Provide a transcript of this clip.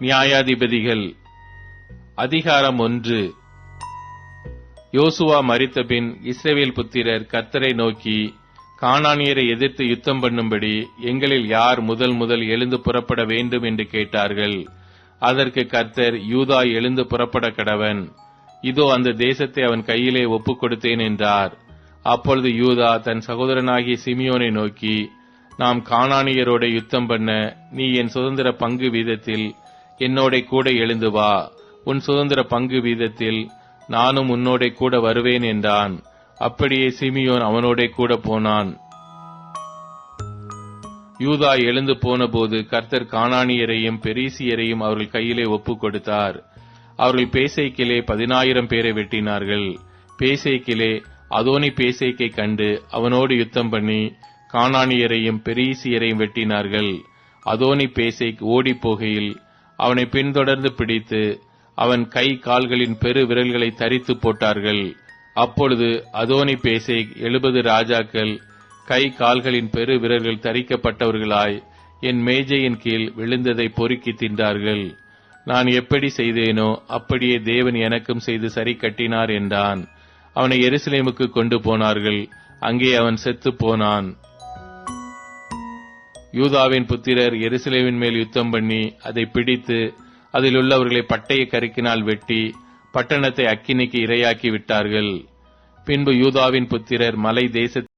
நியாயாதிபதிகள். அதிகாரம் ஒன்று. யோசுவா மரித்தபின் இஸ்ரேவேல் புத்திரர் கத்தரை நோக்கி காணானியரை எதிர்த்து யுத்தம் பண்ணும்படி எங்களில் யார் முதல் முதல் எழுந்து புறப்பட வேண்டும்? என்று கேட்டார்கள். அதற்கு கர்த்தர் யூதா எழுந்து புறப்பட கடவன். இதோ அந்த தேசத்தை அவன் கையிலே ஒப்புக் கொடுத்தேன் என்றார். அப்பொழுது யூதா தன் சகோதரனாகிய சிமியோனை நோக்கி நாம் காணானியரோட யுத்தம் பண்ண நீ என் சுதந்திர பங்கு வீதத்தில் என்னோட கூட எழுந்து வா. உன் சுதந்திர பங்கு வீதத்தில் நானும் உன்னோட கூட வருவேன் என்றான். அப்படியே சிமியோன் அவனோட கூட போனான். யூதா எழுந்து போனபோது கர்த்தர் காணானியரையும் பெரிசியரையும் அவர்கள் கையிலே ஒப்புக் கொடுத்தார். அவர்கள் பேசைக்கிலே பதினாயிரம் பேரை வெட்டினார்கள். பேசைக்கிலே அதோனி பேசைக்கை கண்டு அவனோடு யுத்தம் பண்ணி காணானியரையும் பெரிசியரையும் வெட்டினார்கள். அதோனி பேசை ஓடி போகையில் அவனை பின்தொடர்ந்து பிடித்து அவன் கை கால்களின் பெரு விரல்களை தரித்து போட்டார்கள். அப்பொழுது அதோனி பேசை எழுபது ராஜாக்கள் கை கால்களின் பெரு விரல்கள் தரிக்கப்பட்டவர்களாய் என் மேஜையின் கீழ் விழுந்ததை பொறுக்கி தின்றார்கள். நான் எப்படி செய்தேனோ அப்படியே தேவன் எனக்கும் செய்து சரி கட்டினார் என்றான். அவனை எருசலேமுக்கு கொண்டு போனார்கள். அங்கே அவன் செத்து போனான். யூதாவின் புத்திரர் எருசலேவின் மேல் யுத்தம் பண்ணி அதை பிடித்து அதில் உள்ளவர்களை பட்டய கருக்கினால் வெட்டி பட்டணத்தை அக்கினிக்கு இரையாக்கி விட்டார்கள். பின்பு யூதாவின் புத்திரர் மலை தேச